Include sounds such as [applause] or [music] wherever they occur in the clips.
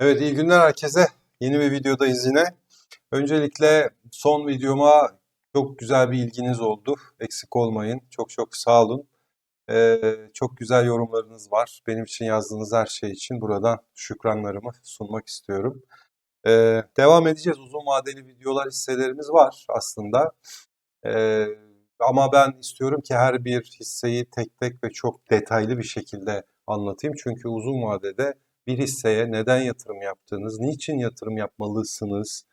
Evet iyi günler herkese. Yeni bir videodayız yine. Öncelikle son videoma çok güzel bir ilginiz oldu. Eksik olmayın. Çok çok sağ olun. Ee, çok güzel yorumlarınız var. Benim için yazdığınız her şey için buradan şükranlarımı sunmak istiyorum. Ee, devam edeceğiz. Uzun vadeli videolar hisselerimiz var aslında. Ee, ama ben istiyorum ki her bir hisseyi tek tek ve çok detaylı bir şekilde anlatayım. Çünkü uzun vadede bir hisseye neden yatırım yaptığınız, niçin yatırım yapmalısınız,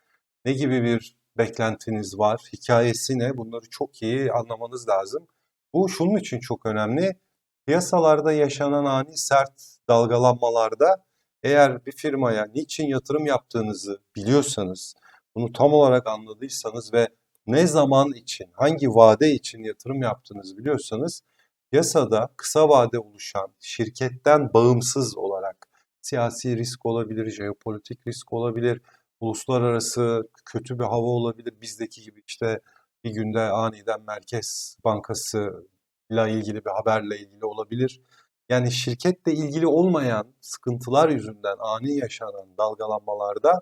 ne gibi bir beklentiniz var, hikayesi ne bunları çok iyi anlamanız lazım. Bu şunun için çok önemli. Piyasalarda yaşanan ani sert dalgalanmalarda eğer bir firmaya niçin yatırım yaptığınızı biliyorsanız, bunu tam olarak anladıysanız ve ne zaman için, hangi vade için yatırım yaptığınızı biliyorsanız piyasada kısa vade oluşan şirketten bağımsız olarak siyasi risk olabilir, jeopolitik risk olabilir, uluslararası kötü bir hava olabilir. Bizdeki gibi işte bir günde aniden Merkez Bankası ile ilgili bir haberle ilgili olabilir. Yani şirketle ilgili olmayan sıkıntılar yüzünden ani yaşanan dalgalanmalarda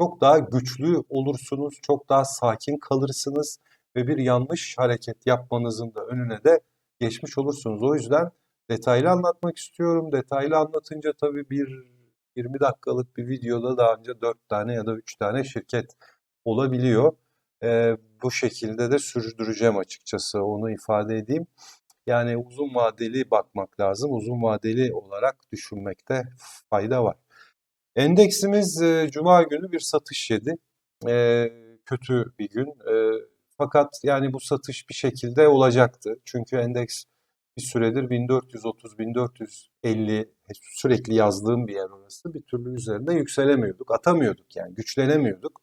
çok daha güçlü olursunuz, çok daha sakin kalırsınız ve bir yanlış hareket yapmanızın da önüne de geçmiş olursunuz. O yüzden detaylı anlatmak istiyorum. Detaylı anlatınca tabii bir 20 dakikalık bir videoda daha önce 4 tane ya da 3 tane şirket olabiliyor. Ee, bu şekilde de sürdüreceğim açıkçası onu ifade edeyim. Yani uzun vadeli bakmak lazım. Uzun vadeli olarak düşünmekte fayda var. Endeksimiz e, Cuma günü bir satış yedi. E, kötü bir gün. E, fakat yani bu satış bir şekilde olacaktı. Çünkü endeks bir süredir 1430-1450 sürekli yazdığım bir yer orası. Bir türlü üzerinde yükselemiyorduk, atamıyorduk yani güçlenemiyorduk.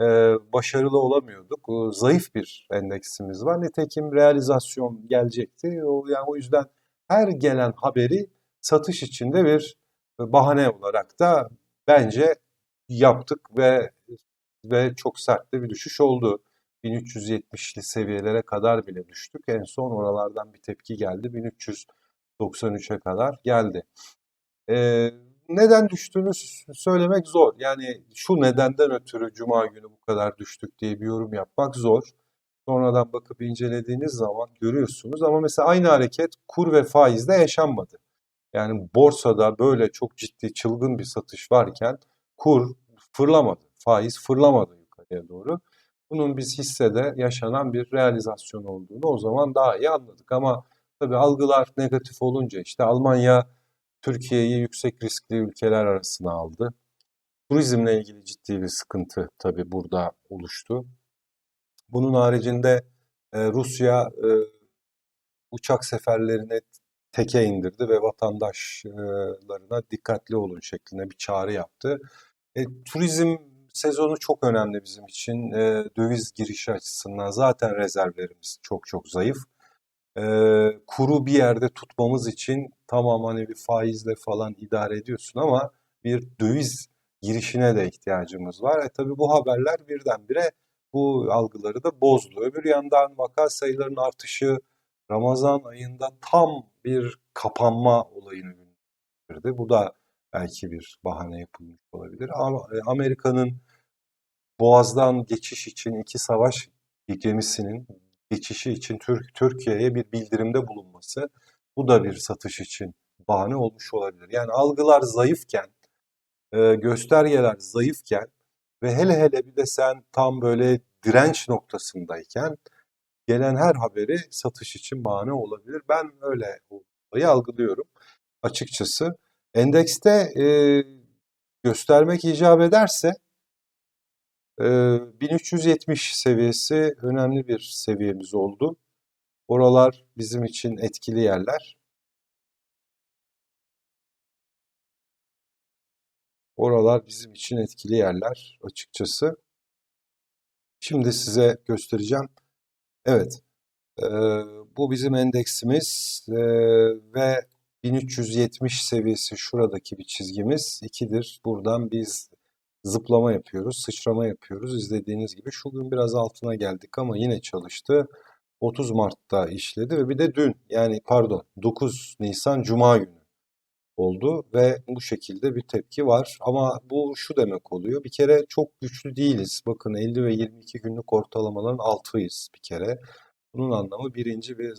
Ee, başarılı olamıyorduk. Ee, zayıf bir endeksimiz var. Nitekim realizasyon gelecekti. O, yani o yüzden her gelen haberi satış içinde bir bahane olarak da bence yaptık ve ve çok sert bir düşüş oldu. 1370'li seviyelere kadar bile düştük. En son oralardan bir tepki geldi. 1393'e kadar geldi. Ee, neden düştüğünü söylemek zor. Yani şu nedenden ötürü Cuma günü bu kadar düştük diye bir yorum yapmak zor. Sonradan bakıp incelediğiniz zaman görüyorsunuz. Ama mesela aynı hareket kur ve faizde yaşanmadı. Yani borsada böyle çok ciddi çılgın bir satış varken kur fırlamadı. Faiz fırlamadı yukarıya doğru. Bunun biz hissede yaşanan bir realizasyon olduğunu o zaman daha iyi anladık. Ama tabii algılar negatif olunca işte Almanya Türkiye'yi yüksek riskli ülkeler arasına aldı. Turizmle ilgili ciddi bir sıkıntı tabii burada oluştu. Bunun haricinde e, Rusya e, uçak seferlerini teke indirdi ve vatandaşlarına dikkatli olun şeklinde bir çağrı yaptı. E, turizm sezonu çok önemli bizim için. E, döviz girişi açısından zaten rezervlerimiz çok çok zayıf. E, kuru bir yerde tutmamız için tamam hani bir faizle falan idare ediyorsun ama bir döviz girişine de ihtiyacımız var. E tabi bu haberler birdenbire bu algıları da bozdu. Öbür yandan vaka sayılarının artışı Ramazan ayında tam bir kapanma olayını gündemde. Bu da belki bir bahane yapılmış olabilir. E, Amerika'nın Boğaz'dan geçiş için iki savaş gemisinin geçişi için Türk Türkiye'ye bir bildirimde bulunması bu da bir satış için bahane olmuş olabilir. Yani algılar zayıfken, e, göstergeler zayıfken ve hele hele bir de sen tam böyle direnç noktasındayken gelen her haberi satış için bahane olabilir. Ben öyle algılıyorum açıkçası. Endekste e, göstermek icap ederse 1370 seviyesi önemli bir seviyemiz oldu. Oralar bizim için etkili yerler. Oralar bizim için etkili yerler açıkçası. Şimdi size göstereceğim. Evet, bu bizim endeksimiz ve 1370 seviyesi şuradaki bir çizgimiz 2'dir. Buradan biz zıplama yapıyoruz, sıçrama yapıyoruz. İzlediğiniz gibi şu gün biraz altına geldik ama yine çalıştı. 30 Mart'ta işledi ve bir de dün yani pardon 9 Nisan Cuma günü oldu ve bu şekilde bir tepki var. Ama bu şu demek oluyor. Bir kere çok güçlü değiliz. Bakın 50 ve 22 günlük ortalamaların altıyız bir kere. Bunun anlamı birinci bir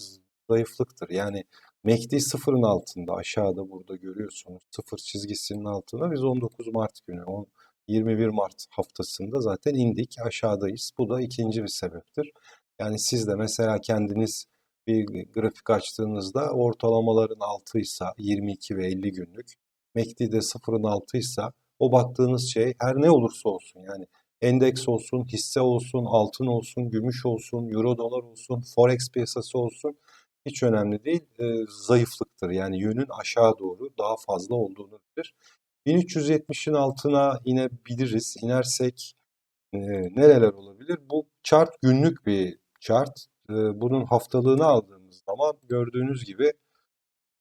zayıflıktır. Yani MACD sıfırın altında aşağıda burada görüyorsunuz. Sıfır çizgisinin altında biz 19 Mart günü 10, 21 Mart haftasında zaten indik aşağıdayız. Bu da ikinci bir sebeptir. Yani siz de mesela kendiniz bir grafik açtığınızda ortalamaların altıysa 22 ve 50 günlük MACD de sıfırın altıysa o baktığınız şey her ne olursa olsun yani endeks olsun, hisse olsun, altın olsun, gümüş olsun, euro dolar olsun, forex piyasası olsun hiç önemli değil. E, zayıflıktır. Yani yönün aşağı doğru daha fazla olduğunu bilir. 1370'in altına inebiliriz. İnersek e, nereler olabilir? Bu chart günlük bir chart. E, bunun haftalığını aldığımız zaman gördüğünüz gibi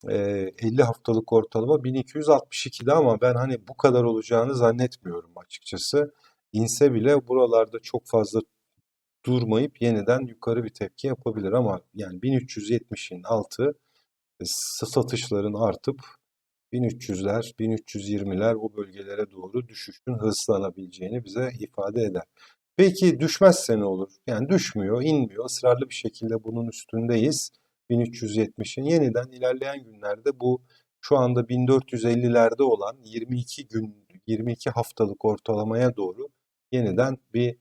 e, 50 haftalık ortalama 1262'de ama ben hani bu kadar olacağını zannetmiyorum açıkçası. İnse bile buralarda çok fazla durmayıp yeniden yukarı bir tepki yapabilir ama yani 1370'in altı e, satışların artıp 1300'ler, 1320'ler o bölgelere doğru düşüşün hızlanabileceğini bize ifade eder. Peki düşmezse ne olur? Yani düşmüyor, inmiyor. Israrlı bir şekilde bunun üstündeyiz. 1370'in yeniden ilerleyen günlerde bu şu anda 1450'lerde olan 22 gün 22 haftalık ortalamaya doğru yeniden bir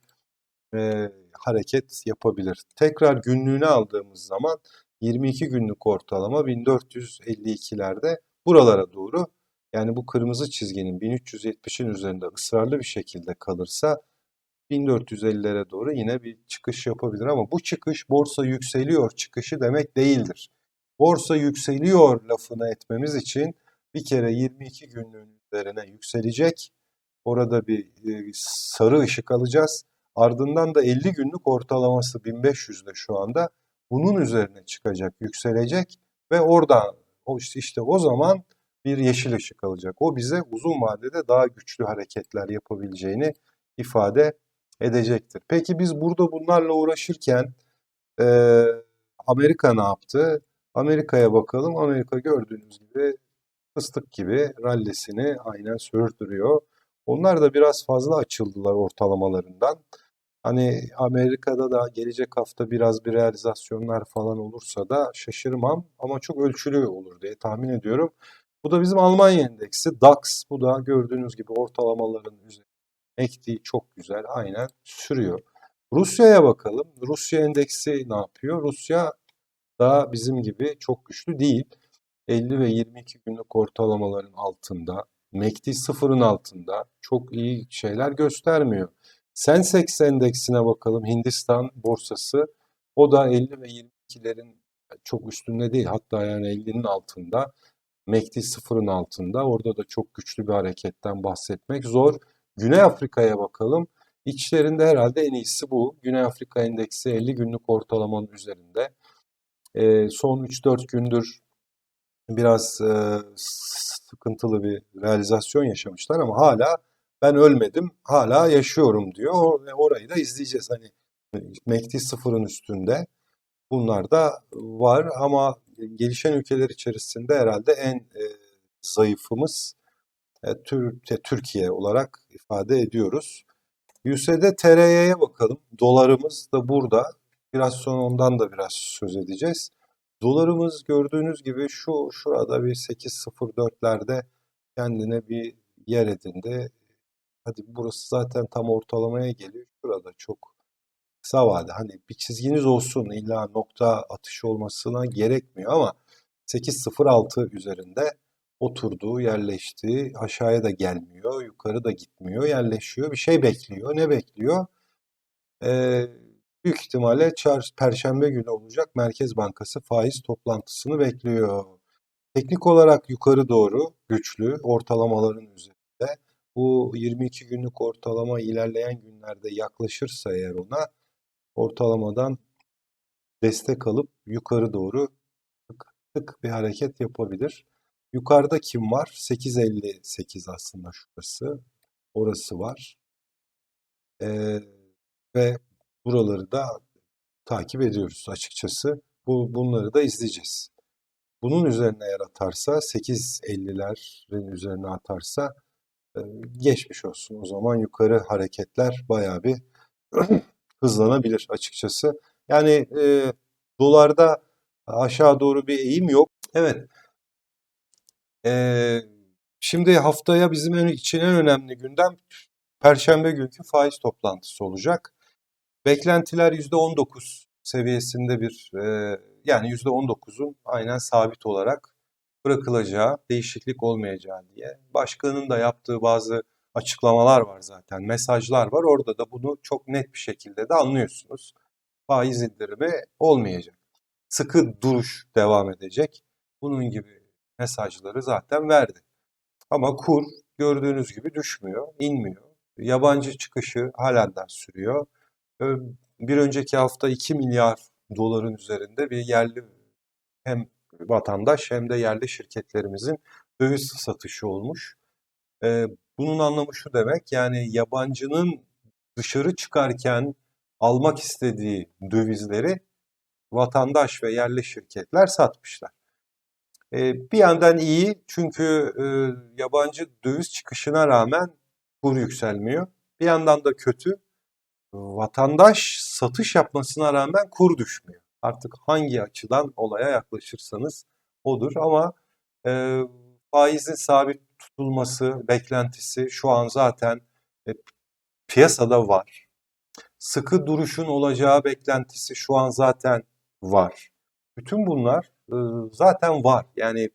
e, hareket yapabilir. Tekrar günlüğüne aldığımız zaman 22 günlük ortalama 1452'lerde buralara doğru yani bu kırmızı çizginin 1370'in üzerinde ısrarlı bir şekilde kalırsa 1450'lere doğru yine bir çıkış yapabilir ama bu çıkış borsa yükseliyor çıkışı demek değildir. Borsa yükseliyor lafını etmemiz için bir kere 22 günlüğün üzerine yükselecek. Orada bir e, sarı ışık alacağız. Ardından da 50 günlük ortalaması 1500'de şu anda bunun üzerine çıkacak, yükselecek ve orada işte, işte o zaman bir yeşil ışık alacak. O bize uzun vadede daha güçlü hareketler yapabileceğini ifade edecektir. Peki biz burada bunlarla uğraşırken e, Amerika ne yaptı? Amerika'ya bakalım. Amerika gördüğünüz gibi fıstık gibi rallisini aynen sürdürüyor. Onlar da biraz fazla açıldılar ortalamalarından. Hani Amerika'da da gelecek hafta biraz bir realizasyonlar falan olursa da şaşırmam ama çok ölçülü olur diye tahmin ediyorum. Bu da bizim Almanya endeksi DAX. Bu da gördüğünüz gibi ortalamaların üzerinde. MACD çok güzel aynen sürüyor. Rusya'ya bakalım. Rusya endeksi ne yapıyor? Rusya da bizim gibi çok güçlü değil. 50 ve 22 günlük ortalamaların altında. MACD sıfırın altında. Çok iyi şeyler göstermiyor. Sensex endeksine bakalım. Hindistan borsası. O da 50 ve 22'lerin çok üstünde değil. Hatta yani 50'nin altında. MACD sıfırın altında. Orada da çok güçlü bir hareketten bahsetmek zor. Güney Afrika'ya bakalım. İçlerinde herhalde en iyisi bu. Güney Afrika endeksi 50 günlük ortalamanın üzerinde. E, son 3-4 gündür biraz e, sıkıntılı bir realizasyon yaşamışlar ama hala ben ölmedim, hala yaşıyorum diyor. Ve orayı da izleyeceğiz. Hani MACD sıfırın üstünde. Bunlar da var ama gelişen ülkeler içerisinde herhalde en e, zayıfımız e, Tür Türkiye olarak ifade ediyoruz. USD TRY'ye bakalım. Dolarımız da burada. Biraz sonra ondan da biraz söz edeceğiz. Dolarımız gördüğünüz gibi şu şurada bir 8.04'lerde kendine bir yer edindi. Hadi burası zaten tam ortalamaya geliyor. Şurada çok kısa vade. Hani bir çizginiz olsun illa nokta atışı olmasına gerekmiyor ama 8.06 üzerinde oturduğu, yerleşti. Aşağıya da gelmiyor, yukarı da gitmiyor, yerleşiyor. Bir şey bekliyor. Ne bekliyor? Ee, büyük ihtimalle çar, Perşembe günü olacak Merkez Bankası faiz toplantısını bekliyor. Teknik olarak yukarı doğru güçlü ortalamaların üzerinde. Bu 22 günlük ortalama ilerleyen günlerde yaklaşırsa eğer ona ortalamadan destek alıp yukarı doğru tık tık bir hareket yapabilir. Yukarıda kim var? 8.58 aslında şurası. Orası var. Ee, ve buraları da takip ediyoruz açıkçası. Bu bunları da izleyeceğiz. bunun üzerine eğer atarsa 8.50'lerin üzerine atarsa geçmiş olsun. O zaman yukarı hareketler bayağı bir [clears throat] hızlanabilir açıkçası. Yani e, dolarda aşağı doğru bir eğim yok. Evet. E, şimdi haftaya bizim ön- için en önemli gündem Perşembe günkü faiz toplantısı olacak. Beklentiler %19 seviyesinde bir e, yani %19'un aynen sabit olarak bırakılacağı, değişiklik olmayacağı diye. Başkanın da yaptığı bazı açıklamalar var zaten, mesajlar var. Orada da bunu çok net bir şekilde de anlıyorsunuz. Faiz indirimi olmayacak. Sıkı duruş devam edecek. Bunun gibi mesajları zaten verdi. Ama kur gördüğünüz gibi düşmüyor, inmiyor. Yabancı çıkışı halen daha sürüyor. Bir önceki hafta 2 milyar doların üzerinde bir yerli hem vatandaş hem de yerli şirketlerimizin döviz satışı olmuş. Ee, Bunun anlamı şu demek yani yabancının dışarı çıkarken almak istediği dövizleri vatandaş ve yerli şirketler satmışlar. Ee, Bir yandan iyi çünkü e, yabancı döviz çıkışına rağmen kur yükselmiyor. Bir yandan da kötü vatandaş satış yapmasına rağmen kur düşmüyor. Artık hangi açıdan olaya yaklaşırsanız odur ama e, faizin sabit tutulması beklentisi şu an zaten e, piyasada var. Sıkı duruşun olacağı beklentisi şu an zaten var. Bütün bunlar e, zaten var. Yani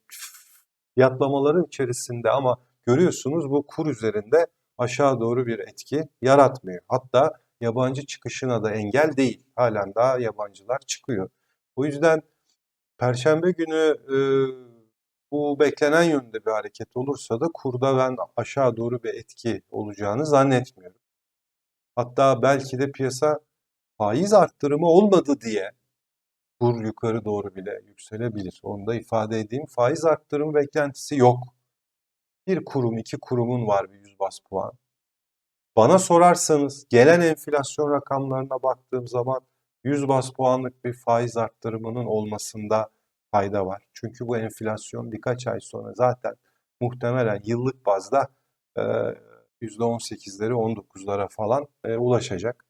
fiyatlamaların içerisinde ama görüyorsunuz bu kur üzerinde aşağı doğru bir etki yaratmıyor. Hatta yabancı çıkışına da engel değil. Halen daha yabancılar çıkıyor. O yüzden Perşembe günü e, bu beklenen yönde bir hareket olursa da kurda ben aşağı doğru bir etki olacağını zannetmiyorum. Hatta belki de piyasa faiz arttırımı olmadı diye kur yukarı doğru bile yükselebilir. Onu da ifade edeyim. Faiz arttırım beklentisi yok. Bir kurum, iki kurumun var bir 100 bas puan. Bana sorarsanız gelen enflasyon rakamlarına baktığım zaman 100 bas puanlık bir faiz arttırımının olmasında fayda var. Çünkü bu enflasyon birkaç ay sonra zaten muhtemelen yıllık bazda e, %18'leri 19'lara falan ulaşacak.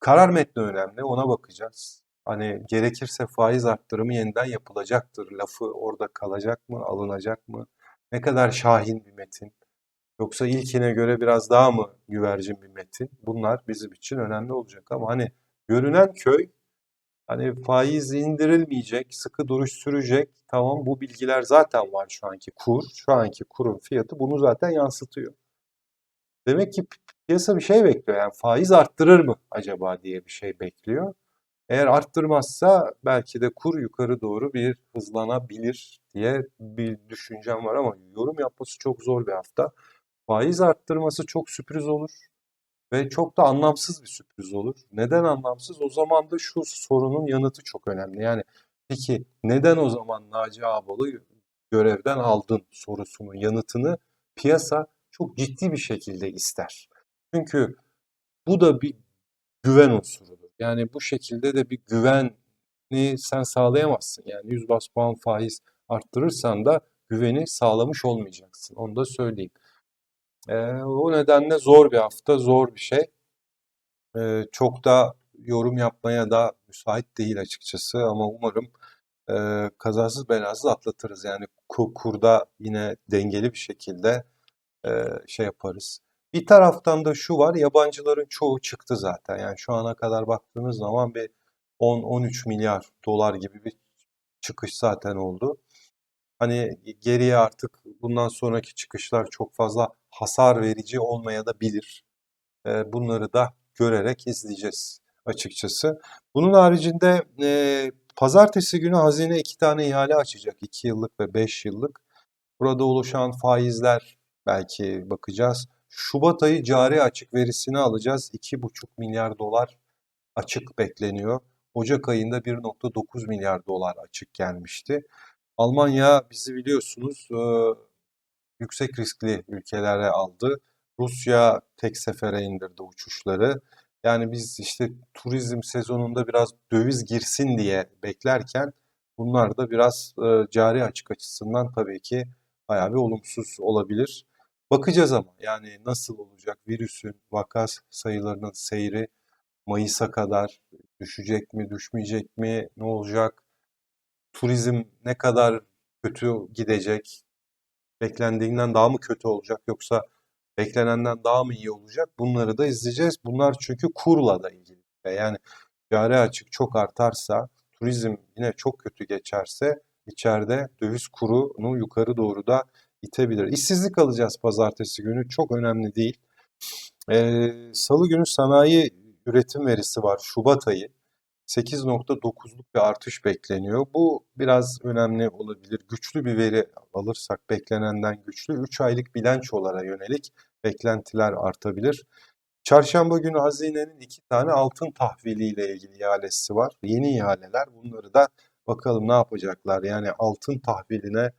Karar metni önemli ona bakacağız. Hani gerekirse faiz arttırımı yeniden yapılacaktır. Lafı orada kalacak mı, alınacak mı? Ne kadar şahin bir metin? Yoksa ilkine göre biraz daha mı güvercin bir metin? Bunlar bizim için önemli olacak ama hani görünen köy hani faiz indirilmeyecek, sıkı duruş sürecek. Tamam bu bilgiler zaten var şu anki kur. Şu anki kurun fiyatı bunu zaten yansıtıyor. Demek ki piyasa bir şey bekliyor. Yani faiz arttırır mı acaba diye bir şey bekliyor. Eğer arttırmazsa belki de kur yukarı doğru bir hızlanabilir diye bir düşüncem var ama yorum yapması çok zor bir hafta. Faiz arttırması çok sürpriz olur ve çok da anlamsız bir sürpriz olur. Neden anlamsız? O zaman da şu sorunun yanıtı çok önemli. Yani peki neden o zaman Naci Ağbal'ı görevden aldın sorusunun yanıtını piyasa çok ciddi bir şekilde ister. Çünkü bu da bir güven unsurudur. Yani bu şekilde de bir güveni sen sağlayamazsın. Yani 100 bas puan faiz arttırırsan da güveni sağlamış olmayacaksın. Onu da söyleyeyim. Ee, o nedenle zor bir hafta, zor bir şey. Ee, çok da yorum yapmaya da müsait değil açıkçası ama umarım e, kazasız belasız atlatırız. Yani ku- kurda yine dengeli bir şekilde e, şey yaparız. Bir taraftan da şu var, yabancıların çoğu çıktı zaten. Yani şu ana kadar baktığınız zaman bir 10-13 milyar dolar gibi bir çıkış zaten oldu. Hani geriye artık bundan sonraki çıkışlar çok fazla hasar verici olmaya da bilir. E, bunları da görerek izleyeceğiz açıkçası. Bunun haricinde e, pazartesi günü hazine iki tane ihale açacak. 2 yıllık ve 5 yıllık. Burada oluşan faizler belki bakacağız. Şubat ayı cari açık verisini alacağız. 2,5 milyar dolar açık bekleniyor. Ocak ayında 1,9 milyar dolar açık gelmişti. Almanya bizi biliyorsunuz yüksek riskli ülkelere aldı. Rusya tek sefere indirdi uçuşları. Yani biz işte turizm sezonunda biraz döviz girsin diye beklerken bunlar da biraz cari açık açısından tabii ki bayağı bir olumsuz olabilir. Bakacağız ama yani nasıl olacak virüsün vaka sayılarının seyri Mayıs'a kadar düşecek mi, düşmeyecek mi, ne olacak? Turizm ne kadar kötü gidecek? Beklendiğinden daha mı kötü olacak yoksa beklenenden daha mı iyi olacak? Bunları da izleyeceğiz. Bunlar çünkü kurla da ilgili. Yani cari açık çok artarsa, turizm yine çok kötü geçerse içeride döviz kurunu yukarı doğru da itebilir. İşsizlik alacağız pazartesi günü. Çok önemli değil. Ee, Salı günü sanayi üretim verisi var. Şubat ayı. 8.9'luk bir artış bekleniyor. Bu biraz önemli olabilir. Güçlü bir veri alırsak beklenenden güçlü 3 aylık bilançolara yönelik beklentiler artabilir. Çarşamba günü hazinenin iki tane altın tahviliyle ilgili ihalesi var. Yeni ihaleler. Bunları da bakalım ne yapacaklar. Yani altın tahviline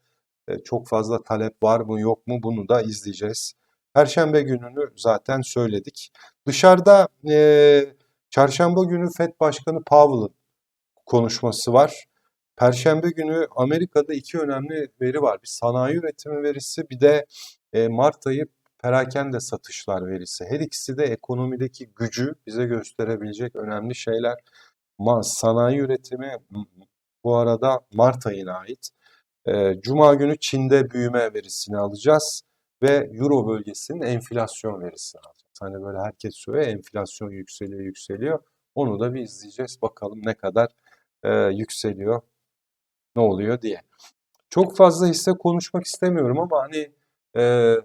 e, çok fazla talep var mı yok mu bunu da izleyeceğiz. Perşembe gününü zaten söyledik. Dışarıda e, çarşamba günü FED Başkanı Powell'ın konuşması var. Perşembe günü Amerika'da iki önemli veri var. Bir sanayi üretimi verisi bir de e, Mart ayı perakende satışlar verisi. Her ikisi de ekonomideki gücü bize gösterebilecek önemli şeyler. Sanayi üretimi bu arada Mart ayına ait. E, Cuma günü Çin'de büyüme verisini alacağız ve Euro bölgesinin enflasyon verisini alacağız. Hani böyle herkes söylüyor enflasyon yükseliyor yükseliyor. Onu da bir izleyeceğiz bakalım ne kadar e, yükseliyor, ne oluyor diye. Çok fazla hisse konuşmak istemiyorum ama hani e,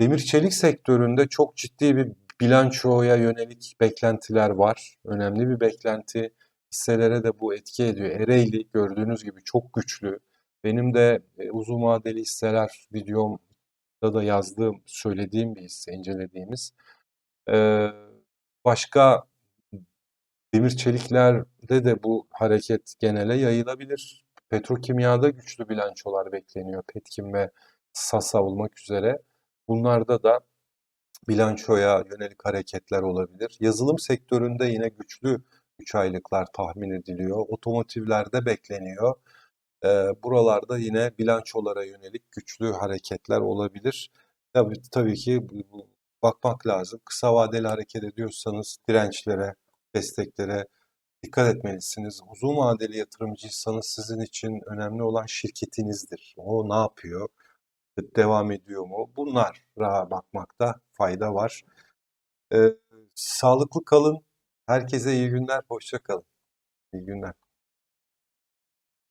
demir çelik sektöründe çok ciddi bir bilançoya yönelik beklentiler var. Önemli bir beklenti. Hisselere de bu etki ediyor. Ereğli gördüğünüz gibi çok güçlü. Benim de e, uzun vadeli hisseler videomda da yazdığım, söylediğim bir hisse, incelediğimiz. Başka demir çeliklerde de bu hareket genele yayılabilir. Petrokimyada güçlü bilançolar bekleniyor. Petkim ve Sasa olmak üzere. Bunlarda da bilançoya yönelik hareketler olabilir. Yazılım sektöründe yine güçlü 3 aylıklar tahmin ediliyor. Otomotivlerde bekleniyor. Ee, buralarda yine bilançolara yönelik güçlü hareketler olabilir. Tabii, tabii ki bu- bu- bakmak lazım. Kısa vadeli hareket ediyorsanız dirençlere, desteklere dikkat etmelisiniz. Uzun vadeli yatırımcıysanız sizin için önemli olan şirketinizdir. O ne yapıyor? Devam ediyor mu? Bunlara bakmakta fayda var. Ee, sağlıklı kalın. Herkese iyi günler. Hoşça kalın. İyi günler.